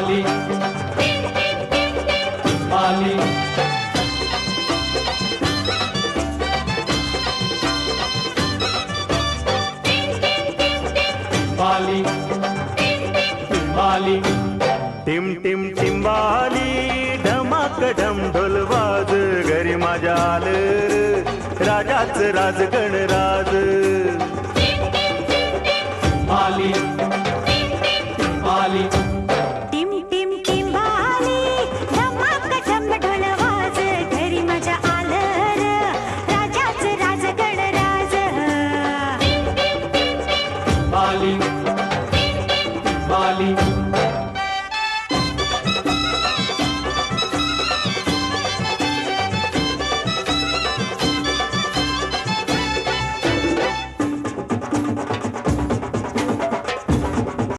पाली पाली पाली टिम टिम बाली ढमाक ढम ढोलवाज घरी माझ्या आल राजाच राजगणराज वाली